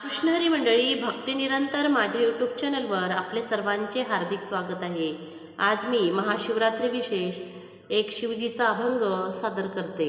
कृष्णहरी मंडळी भक्ती निरंतर माझ्या यूट्यूब चॅनलवर आपले सर्वांचे हार्दिक स्वागत आहे. आज मी महाशिवरात्री विशेष एक शिवजीचा अभंग सादर करते.